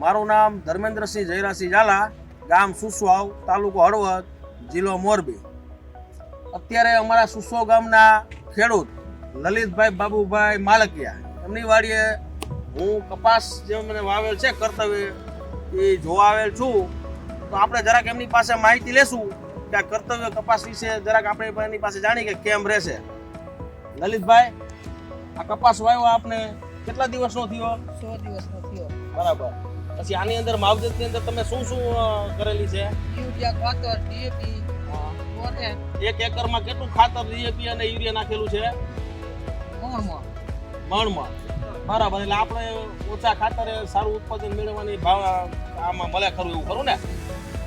મારું નામ ધર્મેન્દ્રસિંહ જયરાસિંહ ઝાલા, ગામ સુસવાવ, તાલુકો હળવદ, જિલ્લો મોરબી. અત્યારે અમારા સુસવાવ ગામના ખેડૂત લલિતભાઈ બાબુભાઈ માલકિયા. એમની વાડીએ હું કપાસ જે મને વાવેલ છે, કર્તવ્ય એ જોવા આવેલ છું. તો આપણે જરાક એમની પાસે માહિતી લેશું કે આ કર્તવ્ય કપાસ વિશે જરાક આપણે એની પાસે જાણી કે કેમ રહેશે. લલિતભાઈ, આ કપાસ વાવ્યો આપને. કેટલા દિવસનો થયો? સો દિવસનો થયો. બરાબર. પછી આની અંદર માવજતની અંદર તમે શું શું કરેલી છે? યુરિયા ખાતર ડીએપી એક એકરમાં કેટલું ખાતર ડીએપી અને યુરિયા નાખેલું છે? મણમાં. મણમાં. બરાબર એટલે આપણે ઓછા ખાતરે સારું ઉત્પાદન મેળવવાની ભાવ આમાં મળે ખરું એવું ખરું ને?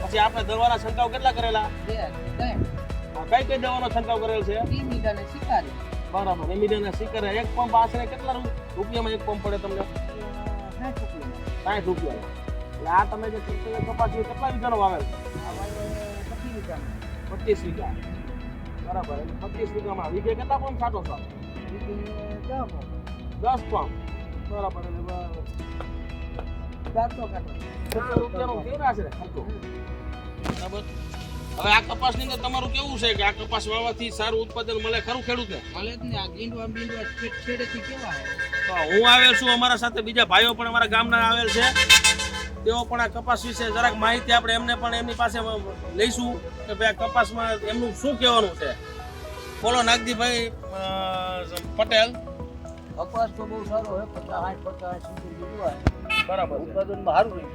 પછી આપણે દવાના છંટકાવ કેટલા કરેલા? કઈ કઈ દવાનો છંટકાવ કરેલ છે? ટી ને શિકારી. બરાબર રેમિડેન સિકર એક પંપ આશરે કેટલા રૂપિયામાં એક પંપ પડે તમને? સાઠ રૂપિયા. એટલે આ તમે જે કપાસ છે, કેટલા વાવેલ? પચીસ મીટર પચીસ વીઘા. બરાબર. એટલે પચીસ વીઘામાં વીઘે કેટલા પંપ છાંટો છો દસ પંપ. બરાબર. એટલે રૂપિયાનો ને આશરે ખર્ચો બરાબર. હવે આ કપાસની અંદર તમારું કેવું છે કે આ કપાસ વાવવાથી સારું ઉત્પાદન મળે? ખરું ખેડૂતને મળે જ ને આ ગીંડવા બીંડવા છેડ- છેડેથી કેવા તો હું આવેલ છું અમારા સાથે બીજા ભાઈઓ પણ અમારા ગામના આવેલ છે. તેઓ પણ આ કપાસ વિશે જરાક માહિતી આપણે એમને પણ એમની પાસે લઈશું કે ભાઈ આ કપાસમાં એમનું શું કહેવાનું છે? બોલો નાગજીભાઈ પટેલ. કપાસ તો બહુ સારો હોય પચાસ સાઠ પચાસ સુધી બરાબર ઉત્પાદનમાં સારું રહે.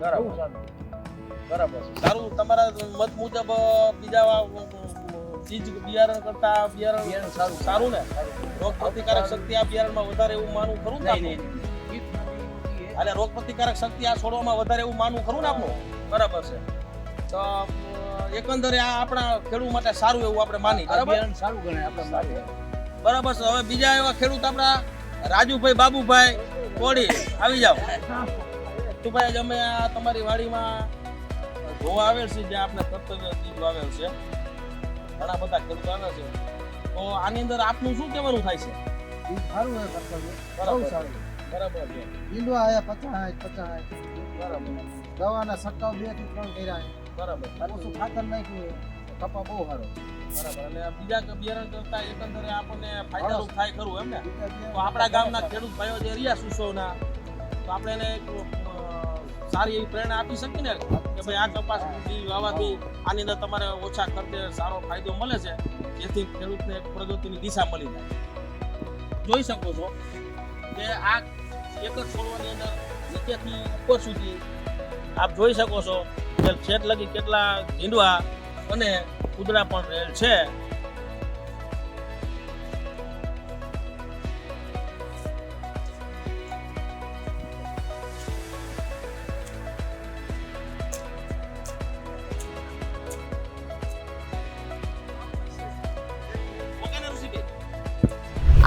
બરાબર. સારું. બરાબર. સારું તમારા મત મુજબ બીજા ચીજ બિયારણ કરતા બિયારણ સારું. સારું ને? રોગ પ્રતિકારક શક્તિ આ બિયારણમાં વધારે એવું માનવું ખરું ને નહીં એટલે રોગ પ્રતિકારક શક્તિ આ છોડવામાં વધારે એવું માનવું ખરું ને આપણું બરાબર છે. તો એકંદરે આ આપણા ખેડૂત માટે સારું એવું આપણે માની બરાબર? સારું ગણાય આપણા બરાબર છે. હવે બીજા એવા ખેડૂત આપણા રાજુભાઈ બાબુભાઈ કોડી આવી જાઓ. તું ભાઈ અમે આ તમારી વાડીમાં જોવા આવેલ છે જે આપણે કર્તવ્ય બીજું આવેલ છે. ઘણા બધા ખેડૂતો આવે છે. તો આની અંદર આપનું શું કહેવાનું થાય છે? સારું હોય કર્તવ્ય. બરાબર. સારું બરાબર છે. આયા પચાસ પચાસ બરાબર. દવાના છંટકાવ બેથી ત્રણ કર્યા બરાબર. ઓછું ખાતર નાખ્યું કપા બહુ સારો બરાબર. અને બીજા બિયારણ કરતા એકંદરે આપણને ફાયદારૂપ થાય ખરું એમ ને? તો આપણા ગામના ખેડૂત ભાઈઓ જે રહ્યા સુસવના તો આપણે એને એક, સારી એવી પ્રેરણા આપી શકીએ ને? કે ભાઈ આ કપાસ વાવાથી આની અંદર તમારે ઓછા ખર્ચે સારો ફાયદો મળે છે, જેથી ખેડૂતને પ્રગતિની દિશા મળી જાય. જોઈ શકો છો કે આ એક જ છોડવાની અંદર નીચેથી ઉપર સુધી આપ જોઈ શકો છો કે છેદ લગી કેટલા ઝીંડવા અને કુદરા પણ રહેલ છે.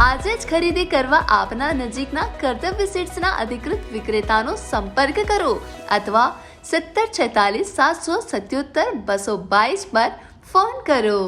આજે જ ખરીદી કરવા આપના નજીકના કર્તવ્ય સીટ્સના અધિકૃત વિક્રેતાનો સંપર્ક કરો અથવા સત્તર છેતાલીસ સાતસો સત્યોતર બસો બાવીસ પર ફોન કરો.